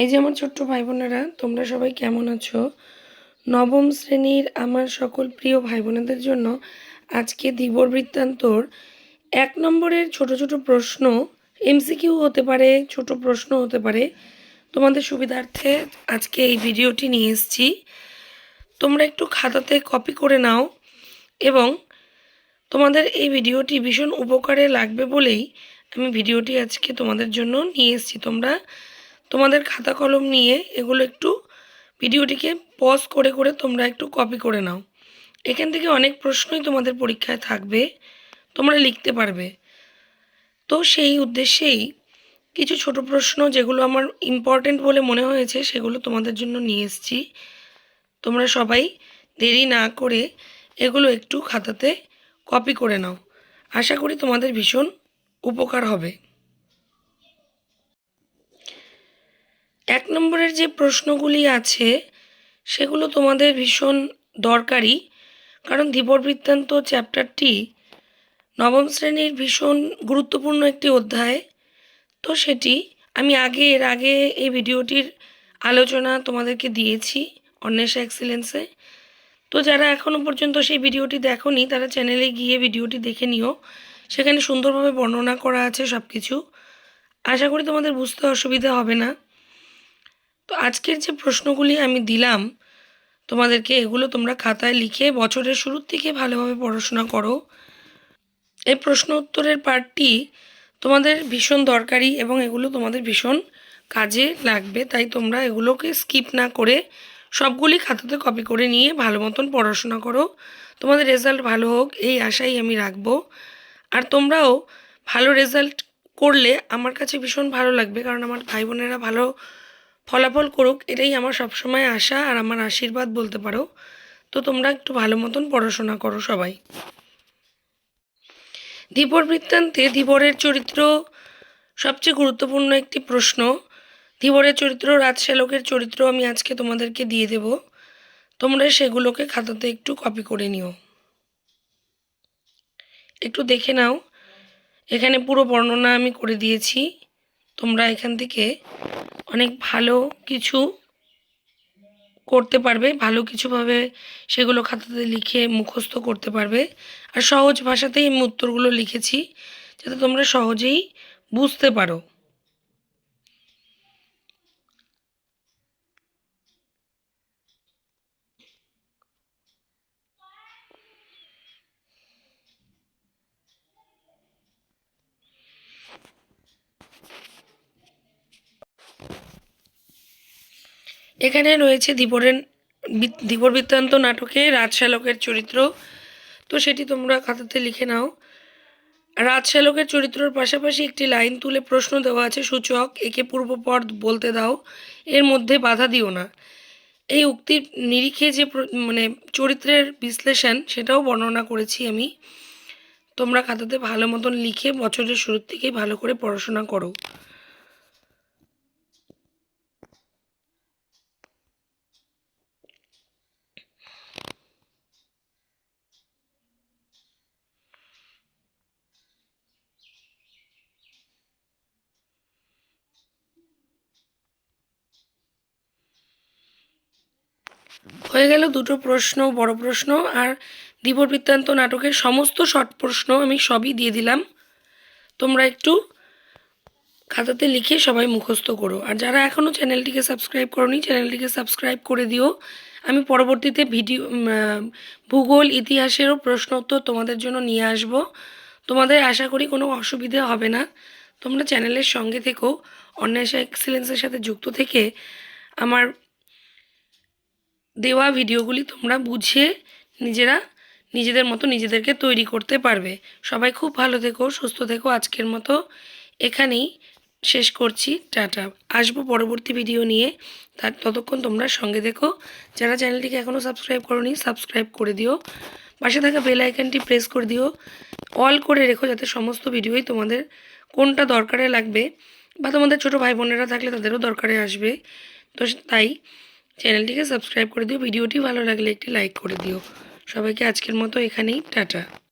এই যে আমার ছোট্ট ভাই বোনেরা তোমরা সবাই কেমন আছো? নবম শ্রেণির আমার সকল প্রিয় ভাই বোনেদের জন্য আজকে ধীবর বৃত্তান্তর। এক নম্বরের ছোট ছোট প্রশ্ন, এমসিকিউ হতে পারে, ছোট প্রশ্ন হতে পারে। তোমাদের সুবিধার্থে আজকে এই ভিডিওটি নিয়ে এসেছি। তোমরা একটু খাতাতে কপি করে নাও এবং তোমাদের এই ভিডিওটি ভীষণ উপকারে লাগবে বলেই আমি ভিডিওটি আজকে তোমাদের জন্য নিয়ে এসেছি। তোমরা তোমাদের খাতা কলম নিয়ে এগুলো একটু ভিডিওটিকে পজ করে করে তোমরা একটু কপি করে নাও। এখান থেকে অনেক প্রশ্নই তোমাদের পরীক্ষায় থাকবে, তোমরা লিখতে পারবে। তো সেই উদ্দেশ্যেই কিছু ছোট প্রশ্ন যেগুলো আমার ইম্পর্টেন্ট বলে মনে হয়েছে, সেগুলো তোমাদের জন্য নিয়ে এসেছি। তোমরা সবাই দেরি না করে এগুলো একটু খাতাতে কপি করে নাও। আশা করি তোমাদের ভীষণ উপকার হবে। এক নম্বরের যে প্রশ্নগুলি আছে, সেগুলো তোমাদের ভীষণ দরকারি। কারণ বৃত্তান্ত চ্যাপ্টারটি নবম শ্রেণির ভীষণ গুরুত্বপূর্ণ একটি অধ্যায়। তো সেটি আমি আগে, এর আগে এই ভিডিওটির আলোচনা তোমাদেরকে দিয়েছি অন্বেষা এক্সিলেন্সে। তো যারা এখনও পর্যন্ত সেই ভিডিওটি দেখোনি, তারা চ্যানেলে গিয়ে ভিডিওটি দেখে নিও। সেখানে সুন্দরভাবে বর্ণনা করা আছে সব কিছু আশা করি তোমাদের বুঝতে অসুবিধা হবে না। তো আজকের যে প্রশ্নগুলি আমি দিলাম, তোমাদেরকে এগুলো তোমরা খাতায় লিখে বছরের শুরুর থেকে ভালোভাবে পড়াশোনা করো। এই প্রশ্ন উত্তরের পার্টটি তোমাদের ভীষণ দরকারি এবং এগুলো তোমাদের ভীষণ কাজে লাগবে, তাই তোমরা এগুলোকে স্কিপ না করে সবগুলি খাতাতে কপি করে নিয়ে ভালো মতন পড়াশোনা করো। তোমাদের রেজাল্ট ভালো হোক, এই আশাই আমি রাখব। আর তোমরাও ভালো রেজাল্ট করলে আমার কাছে ভীষণ ভালো লাগবে, কারণ আমার ভাই বোনেরা ভালো ফলাফল করুক, এটাই আমার সবসময় আশা আর আমার আশীর্বাদ বলতে পারো। তো তোমরা একটু ভালো মতন পড়াশোনা করো সবাই। ধীবর বৃত্তান্তে ধীবরের চরিত্র সবচেয়ে গুরুত্বপূর্ণ একটি প্রশ্ন। ধীবরের চরিত্র রাজশালকের চরিত্র আমি আজকে তোমাদেরকে দিয়ে দেব। তোমরা সেগুলোকে খাতাতে একটু কপি করে নিও। একটু দেখে নাও। এখানে পুরো বর্ণনা আমি করে দিয়েছি। তোমরা এখান থেকে অনেক ভালো কিছু করতে পারবে, ভালো কিছুভাবে সেগুলো খাতাতে লিখে মুখস্থ করতে পারবে। আর সহজ ভাষাতেই আমি উত্তরগুলো লিখেছি, যাতে তোমরা সহজেই বুঝতে পারো। এখানে রয়েছে ধীবরের ধীবর বৃত্তান্ত নাটকে রাজশালকের চরিত্র। তো সেটি তোমরা খাতাতে লিখে নাও। রাজশালকের চরিত্রের পাশাপাশি একটি লাইন তুলে প্রশ্ন দেওয়া আছে, সূচক, একে পূর্বপদ বলতে দাও, এর মধ্যে বাধা দিও না। এই উক্তির নিরিখে যে মানে চরিত্রের বিশ্লেষণ, সেটাও বর্ণনা করেছি আমি। তোমরা খাতাতে ভালো মতন লিখে বছরের শুরুর থেকেই ভালো করে পড়াশোনা করো। হয়ে গেল দুটো প্রশ্ন, বড় প্রশ্ন আর ধীবর বৃত্তান্ত নাটকের সমস্ত শর্ট প্রশ্ন আমি সবই দিয়ে দিলাম। তোমরা একটু খাতাতে লিখে সবাই মুখস্থ করো। আর যারা এখনও চ্যানেলটিকে সাবস্ক্রাইব করনি, চ্যানেলটিকে সাবস্ক্রাইব করে দিও। আমি পরবর্তীতে ভিডিও ভূগোল, ইতিহাসেরও প্রশ্ন উত্তর তোমাদের জন্য নিয়ে আসব। তোমাদের আশা করি কোনো অসুবিধা হবে না। তোমরা চ্যানেলের সঙ্গে থেকেও অন্বেষা এক্সেলেন্সের সাথে যুক্ত থেকে আমার দেওয়া ভিডিওগুলি তোমরা বুঝে নিজেরা নিজেদের মতো নিজেদেরকে তৈরি করতে পারবে। সবাই খুব ভালো থেকো, সুস্থ থেকো। আজকের মতো এখানেই শেষ করছি। টাটা। আসব পরবর্তী ভিডিও নিয়ে। তার ততক্ষণ তোমরা সঙ্গে দেখো যারা চ্যানেলটিকে এখনও সাবস্ক্রাইব করনি, সাবস্ক্রাইব করে দিও। পাশে থাকা বেল আইকনটি প্রেস করে দিও। অল করে রেখো যাতে সমস্ত ভিডিওই তোমাদের কোনটা দরকারে লাগবে বা তোমাদের ছোটো ভাই বোনেরা থাকলে তাদেরও দরকারে আসবে। তো তাই চ্যানেলটিকে সাবস্ক্রাইব করে দিও, ভিডিওটি ভালো লাগলে একটি লাইক করে দিও। সবাইকে আজকের মতো এখানেই, টাটা।